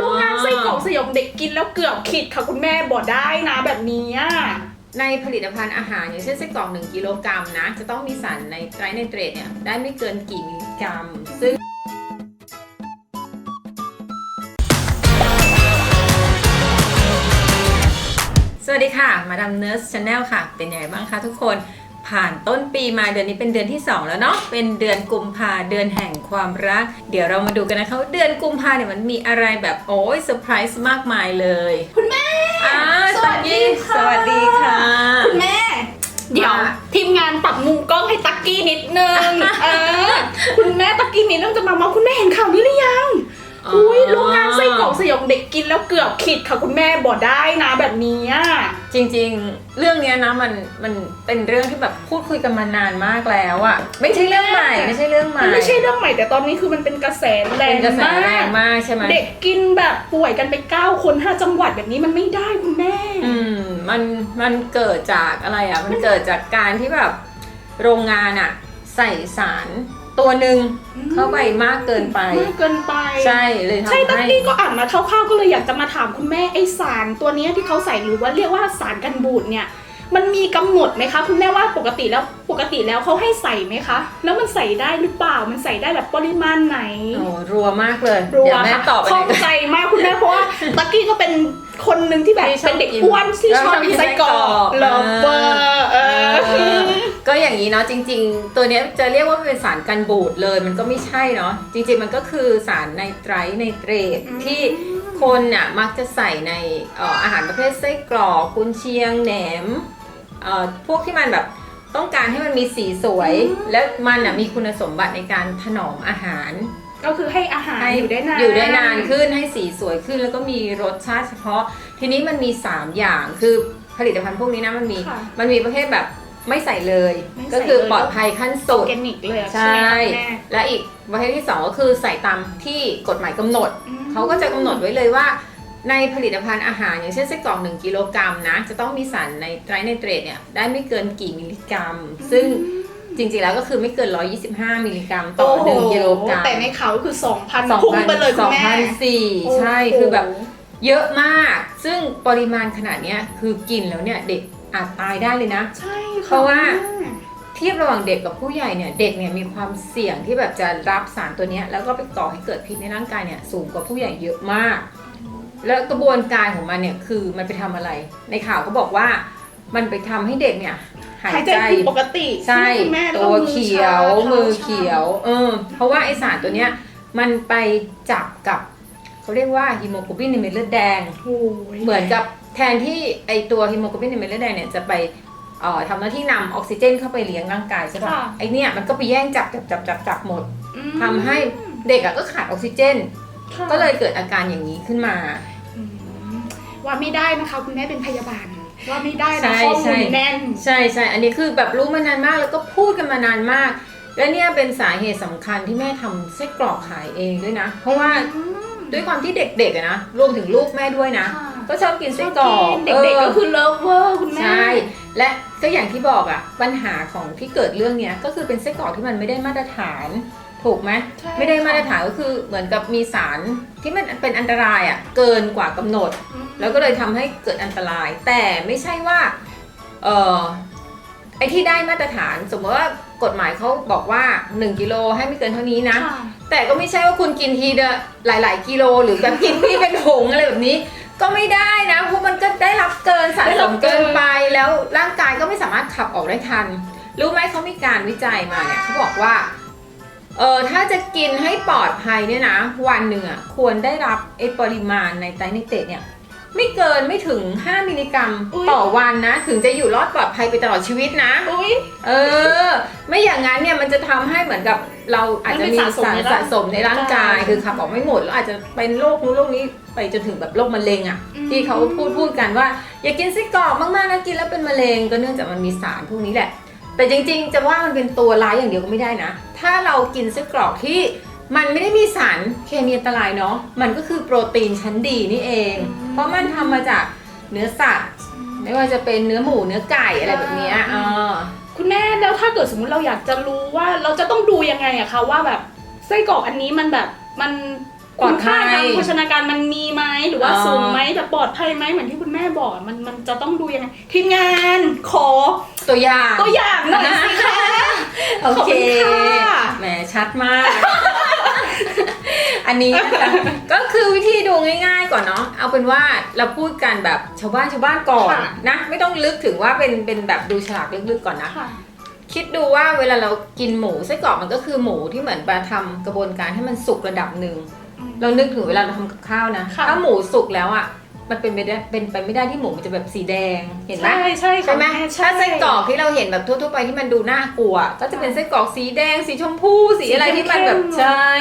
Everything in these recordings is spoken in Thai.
โรงงานไส้กรอกสยองเด็กกินแล้วเกือบขิดค่ะคุณแม่บอกได้นะแบบนี้อะในผลิตภัณฑ์อาหารอย่างเช่นไส้กรอก1กิโลกรัมนะ จะต้องมีสารในไตรไนเตรตเนี่ยได้ไม่เกินกี่มิลลิกรัม ซึ่งสวัสดีค่ะ มาดามเน r ร์สชาแนลค่ะ เป็นไงบ้างคะทุกคน ผ่านต้นปีมาเดือนนี้เป็นเดือนที่ 2 แล้วเนาะเป็นเดือนกุมภาเดือนแห่งความรัก เดี๋ยวเรามาดูกันนะคะว่าเดือนกุมภาเนี่ยมันมีอะไรแบบโอ้ยเซอร์ไพรส์มากมายเลย คุณแม่อ่าสวัสดีค่ะสวัสดีค่ะ คุณแม่ เดี๋ยวว่าทีมงานปรับมุมกล้องให้ตักกี้นิดนึงเออคุณแม่ตักกี้มีเรื่องจะมาเมาคุณแม่เห็นข่าวนี้หรือยัง อุ้ยโรงงานไส้กรอกสยองเด็กกินแล้วเกือบขิดค่ะคุณแม่บอกได้นะแบบนี้อะจริงๆ เรื่องเนี้ยนะมันมันเป็นเรื่องที่แบบพูดคุยกันมานานมากแล้วอะไม่ใช่เรื่องใหม่ไม่ใช่เรื่องใหม่ มันไม่ใช่เรื่องใหม่แต่ตอนนี้คือมันเป็นกระแสแรเป็งนกระแสมาแรงก มากใช่ไหมเด็กกินแบบป่วยกันไป 9 คน 5 จังหวัดแบบนี้มันไม่ได้คุณแม่ อืมมันมันเกิดจากอะไรอะมันเกิดจากการที่แบบโรงงานอะใส่สาร ตัวหนึ่งอืมเข้าไปมากเกินไป มากเกินไปใช่เลยทำใช่ตั้งให้ นี่ก็อ่านมาคร่าวๆก็เลยอยากจะมาถามคุณแม่ไอสารตัวเนี้ยที่เขาใส่หรือว่าเรียกว่าสารกันบูดเนี่ย มันมีกำหนดไหมคะ คุณแม่ว่าปกติแล้วปกติแล้วเขาให้ใส่ไหมคะ แล้วมันใส่ได้หรือเปล่ามันใส่ได้แบบปริมาณไหน โอ้รัวมากเลยรัวเดี๋ยวแม่ค่ะตอบไปข้องเลยใจมากคุณแม่เพราะว่าตักกี้ก็เป็นคนหนึ่งที่แบบที่ชอบเป็นเด็กกินอ้วนที่แล้วชอบชอบกิกินนไส้กรอไส้กรอกกเลิฟเวอร์เออเออ ก็อย่างนี้เนาะจริง ๆ ตัวเนี้ยจะเรียกว่าเป็นสารกันบูดเลยมันก็ไม่ใช่เนาะจริง ๆ มันก็คือสารไนไตรไนเตรตอืมที่คนน่ะมักจะใส่ในเอ่ออาหารประเภทไส้กรอกกุนเชียงแหนมเอ่อพวกที่มันแบบต้องการให้มันมีสีสวย และมันน่ะมีคุณสมบัติในการถนอมอาหาร ก็คือให้อาหารให้อยู่ได้นานอยู่ได้นานขึ้นให้สีสวยขึ้น แล้วก็มีรสชาติเฉพาะ ทีนี้มันมี 3 อย่างคือผลิตภัณฑ์พวกนี้นะมันมีค่ะมันมีประเภทแบบ ไม่ใส่เลย ไม่ใส่ก็คือเลยปลอดภัยขั้นอสุอดร์แกนิกเลยอะใชใช่ไหม่คะแม่และอีกประเภทที่2ก็คือใส่ตามที่กฎหมายกำหนดอืมเขาก็จะกำหนดไว้เลยว่า ในผลิตภัณฑ์อาหาร อย่างเช่นไส้กรอก1กิโลกรัมนะ จะต้องมีสารในไตรไนเตรตเนี่ยได้ไม่เกินกี่มิลลิกรัม ซึ่งจริงๆแล้วก็คือไม่เกิน 125 มิลลิกรัมต่อ โโห1กิโลกรัมแต่ในเขาคือ2,000สองพุ่งพันไปเลยคุสณองแม่พันสี่ใช่โโหคือแบบเยอะมาก ซึ่งปริมาณขนาดเนี้ยคือกินแล้วเนี่ยเด็ก อาจตายได้เลยนะ ใช่ค่เพราะว่าแม่เทียบระหว่างเด็กกับผู้ใหญ่เนี่ย เด็กเนี่ยมีความเสี่ยงที่แบบจะรับสารตัวเนี้ยแล้วก็ไปก่อให้เกิดพิษในร่างกายเนี่ยสูงกว่าผู้ใหญ่เยอะมาก แล้วกระบวนการของมันเนี่ยคือมันไปทำอะไร ในข่าวก็บอกว่ามันไปทำให้เด็กเนี่ยหายหายใจใจผิดปกติใช่คุณแม่ตัวเขียวท้ามือชาเขียว เออ เพราะว่าไอสารตัวเนี้ยมันไปจับกับเขาเรียกว่าฮีโมโกลบินในเม็ดเลือดแดงโอ้ยเหมือนกับ แทนที่ไอตัวฮีโมโกลบินในเม็ดเลือดแดงเนี่ยจะไปเอ่อทำหน้าที่นำออกซิเจนเข้าไปเลี้ยงร่างกายใช่ปะค่ะ ไอเนี่ยมันก็ไปแย่งจับจับจับจับจับหมด อืมทำให้ เด็กอะก็ขาดออกซิเจน ค่ะก็เลยเกิดอาการอย่างนี้ขึ้นมา อืมว่าไม่ได้นะคะ คุณแม่เป็นพยาบาล ว่าไม่ได้ใช่นะข้อใช่ มูลแน่น ใช่ใช่ อันนี้คือแบบรู้มานานมากแล้วก็พูดกันมานานมาก และเนี่ยเป็นสาเหตุสำคัญที่แม่ทำไส้กรอกขายเองด้วยนะ เพราะว่าอืมด้วยความที่เด็กๆอะนะ รวมถึงลูกแม่ด้วยนะ ค่ะ ก็ชอบกินไส้กรอกเด็กๆก็คือเลิฟเวอร์คุณแม่ใช่และก็อย่างที่บอกอะปัญหาของที่เกิดเรื่องเนี้ยก็คือเป็นไส้กรอกที่มันไม่ได้มาตรฐานถูกไหมใช่ไม่ได้มาตรฐานก็คือเหมือนกับมีสารที่มันเป็นอันตรายอะเกินกว่ากำหนดอืมแล้วก็เลยทำให้เกิดอันตราย แต่ไม่ใช่ว่าเออไอ้ที่ได้มาตรฐาน สมมติว่ากฎหมายเขาบอกว่า 1กิโลให้ไม่เกินเท่านี้นะค่ะแต่ก็ไม่ใช่ว่าคุณกินทีเดียวหลาย ๆ กิโลหรือแบบกินที่เป็นถุงอะไรแบบนี้ ก็ไม่ได้นะเพราะมันก็ได้รับเกินสะได้สรับมเกิเกินนไปแล้วร่างกายก็ไม่สามารถขับออกได้ทัน รู้ไหมเขามีการวิจัยมาเนี่ยเขาบอกว่าเออถ้าจะกินให้ปลอดภัยเนี่ยนะ วันหนึ่งอะควรได้รับไอ้ปริมาณในไตรไนเตรตเนี่ย ไม่เกินไม่ถึง 5 มิลลิกรัมอุ๊ย ต่อวันนะ ถึงจะอยู่รอดปลอดภัยไปตลอดชีวิตนะ อุ้ย เออ ไม่อย่างนั้นเนี่ยมันจะทำให้เหมือนกับเราอาจจะมีมันมีสะสมสารในร่างสะสมในร่างกายใช่คือขับออกไม่หมดแล้วอาจจะเป็นโรคนู้นโรคนี้ไปจนถึงแบบโรคมะเร็งอะ่ะ อืม ที่เขาพูดพูดกันว่า อย่ากินไส้กรอกมากๆนะกินแล้วเป็นมะเร็งก็เนื่องจากมันมีสารพวกนี้แหละ แต่จริงๆ จะว่ามันเป็นตัวร้ายอย่างเดียวก็ไม่ได้นะ ถ้าเรากินไส้กรอกที่ มันไม่ได้มีสารเคมีอันตรายเนาะ มันก็คือโปรตีนชั้นดีนี่เอง เพราะมันทำมาจากเนื้อสัตว์ ไม่ว่าจะเป็นเนื้อหมูเนื้อไก่อะไรแบบเนี้ยเออ คุณแม่แล้วถ้าเกิดสมมติเราอยากจะรู้ว่าเราจะต้องดูยังไงอะคะว่าแบบไส้กรอกอันนี้มันแบบมันปลอคุดณภัค่ายทางโภชนาการมันมีไหมหรือว่าอ๋อ สูงไหมแต่ปลอดภัยไหมเหมือนที่คุณแม่บอกมันมันจะต้องดูยังไงทีมงานขอตัวอย่าง ตัวอย่างหน่อยสิคะ โอเค ขอบคุณค่ะ แหมชัดมาก อันนี้นะคะก็คือวิธีดูง่าย ๆ ก่อนเนาะเอาเป็นว่าเราพูดกันแบบชาวบ้านชาวบ้านก่อนค่ะ นะ ไม่ต้องลึกถึงว่าเป็นเป็นแบบดูฉลากลึกๆก่อนนะ ค่ะ คิดดูว่าเวลาเรากินหมูไส้กรอกมันก็คือหมูที่เหมือนมาทำกระบวนการให้มันสุกระดับหนึ่ง เรานึกถึงเวลาเราทำกับข้าวนะ ค่ะ ถ้าหมูสุกแล้วอะ มันเป็นไปได้เป็นไปไม่ได้ที่หมูมันจะแบบสีแดงเห็นไหม ใช่ใช่ค่ะใช่ไหมแถ้าไส้กรอกที่เราเห็นแบบทั่วๆไปที่มันดูน่ากลัว ก็จะเป็นไส้กรอกสีแดงสีชมพูสีอะไรที่มันแบบเข้มๆใช่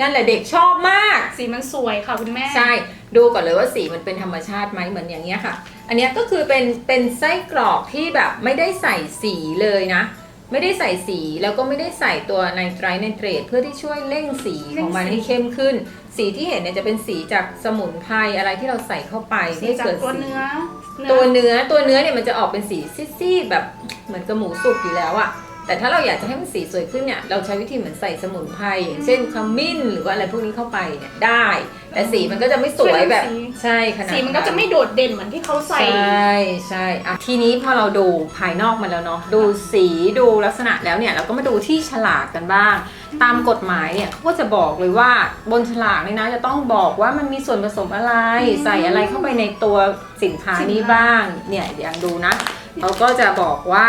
นั่นแหละเด็กชอบมาก สีมันสวยค่ะคุณแม่ ใช่ ดูก่อนเลยว่าสีมันเป็นธรรมชาติไหมเหมือนอย่างเงี้ยค่ะ อันเนี้ยก็คือเป็นเป็นไส้กรอกที่แบบไม่ได้ใส่สีเลยนะ ไม่ได้ใส่สีแล้วก็ไม่ได้ใส่ตัวไนไตรไนเตรตเพื่อที่ช่วยเร่งสีของมันเร่งสีให้เข้มขึ้น สีที่เห็นเนี่ยจะเป็นสีจากสมุนไพรอะไรที่เราใส่เข้าไปสีให้จากเกิดตัวสีเนื้อ ตัวเนื้อตัวเนื้อเนี่ยมันจะออกเป็นสีซีดๆแบบเหมือนกับหมูสุกอยู่แล้วอะ แต่ถ้าเราอยากจะให้มันสีสวยขึ้นเนี่ยเราใช้วิธีเหมือนใส่สมุนไพรอย่างเช่นขมิ้นหรือว่าอะไรพวกนี้เข้าไปเนี่ยได้ แต่สีมันก็จะไม่สวยแบบใช่ขนาดสีมันก็จะไม่โดดเด่นเหมือนที่เขาใส่ ใช่ใช่อะทีนี้พอเราดูภายนอกมาแล้วเนาะดูสีดูลักษณะแล้วเนี่ยเราก็มาดูที่ฉลากกันบ้าง ตามกฎหมายเนี่ยเขาก็จะบอกเลยว่าบนฉลากนี่นะจะต้องบอกว่ามันมีส่วนผสมอะไร อืม ใส่อะไรเข้าไปในตัวสินค้าสินค้านี้นี้บ้างเนี่ยอย่างดูนะเขาก็จะบอกว่า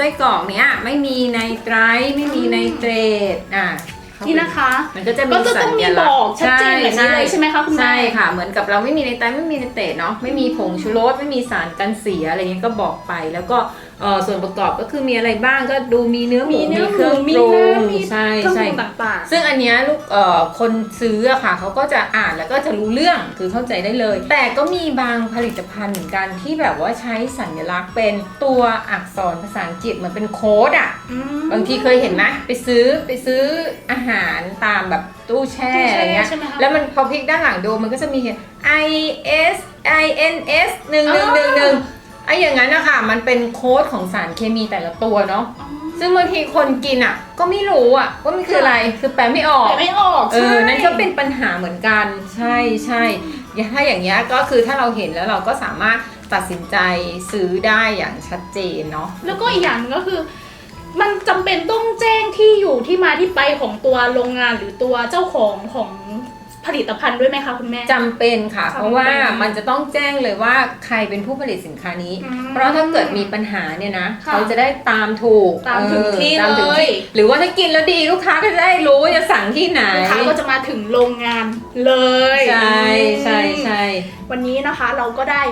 ไส้กรอกเนี้ยไม่มีไนไตรท์ไม่มีไนเตรตอะเข้าไปนี่นะคะ มันก็จะมีก็จะสัต้องมีญลับกษอกณ์ชัดเจนแบบนี้เลยใช่ไหมคะคุณแม่ ใช่ค่ะ เหมือนกับเราไม่มีในไตรไม่มีในเตะเนาะไม่มีผงชูรสไม่มีสารกันเสียอะไรเงี้ยก็บอกไป แล้วก็ เอ่อส่วนประกอบก็คือมีอะไรบ้างก็ดูมีเนื้อหมูมีเนื้อหเครื่มูองมีปรุงน้ำมีใช่เครื่องปใช่ รุงต่างซึ่งอันเนี้ยลูกเอ่อคนซื้ออะค่ะเขาก็จะอ่านแล้วก็จะรู้เรื่องคือเข้าใจได้เลย แต่ก็มีบางผลิตภัณฑ์เหมือนกันที่แบบว่าใช้สัญลักษณ์เป็นตัวอักษรภาษาอังกฤษเหมือนเป็นโค้ดอะๆอืมบางทีเคยเห็นไหมไปซื้อไปซื้ออาหารตามแบบตู้แช่ตู้แช่อะไรเงี้ยใช่ไหมคะ แล้วมันพอพลิกด้านหลังดูมันก็จะมีเขียน I S I N S หนึ่งหนึ่งหนึ่งหนึ่ง ไอ้อย่างนั้นนะคะมันเป็นโค้ดของสารเคมีแต่ละตัวเนาะอ๋อซึ่งบางทีคนกินอะ ก็ไม่รู้อะว่ามันคืออะไรคือแปลไม่ออก แต่ไม่ออกเออใช่นั่นก็เป็นปัญหาเหมือนกัน ใช่ใช่ถ้าอย่างเงี้ยก็คือถ้าเราเห็นแล้วเราก็สามารถตัดสินใจซื้อได้อย่างชัดเจนเนาะ แล้วก็อีกอย่างหนึงก็คือ มันจำเป็นต้องแจ้งที่อยู่ที่มาที่ไปของตัวโรงงานหรือตัวเจ้าของของ ผลิตภัณฑ์ด้วยไหมคะคุณแม่ จำเป็นค่ะ จำเป็นเพราะว่ามันจะต้องแจ้งเลยว่าใครเป็นผู้ผลิตสินค้านี้ อืมเพราะถ้าเกิดมีปัญหาเนี่ยนะค่ะเขาจะได้ตามถูกตามถึงออที่ตามถึงเลย หรือว่าถ้ากินแล้วดีลูกค้าก็จะได้รู้ว่าจะสั่งที่ไหนลูกค้าก็จะมาถึงโรงงานเลยใช่ใช่ใช่ วันนี้นะคะเราก็ได้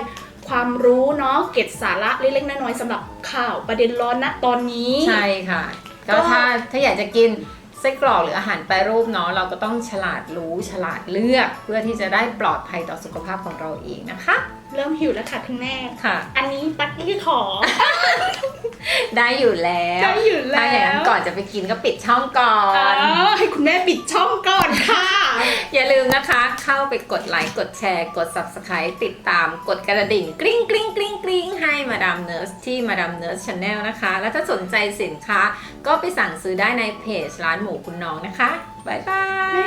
ความรู้เนาะเก็บสาระเล็กๆน้อยๆสำหรับข่าวประเด็นร้อนณตอนนี้ ใช่ค่ะ ก็ก็ถ้าถ้าอยากจะกิน ไส้กรอกหรืออาหารแปรรูปเนาะเราก็ต้องฉลาดรู้ฉลาดเลือก เพื่อที่จะได้ปลอดภัยต่อสุขภาพของเราเองนะคะ เริ่มหิวแล้วค่ะคุณแม่ ค่ะ อันนี้ปักกี้ขอ ได้อยู่แล้วได้อยู่แล้ว ถ้าอย่างนั้นก่อนจะไปกินก็ปิดช่องก่ออ๋อน ให้คุณแม่ปิดช่องก่อนค่ะ อย่าลืมนะคะ เข้าไปกดไลค์ กดแชร์ กด subscribe ติดตาม กดกระดิ่ง กริ๊งกริ๊งกริ๊งกริ๊งให้มาดามเนิร์สที่มาดามเนิร์สชาแนลนะคะ แล้วถ้าสนใจสินค้า ก็ไปสั่งซื้อได้ในเพจร้านหมูคุณน้องนะคะ บ๊ายบายบ๊ายบาย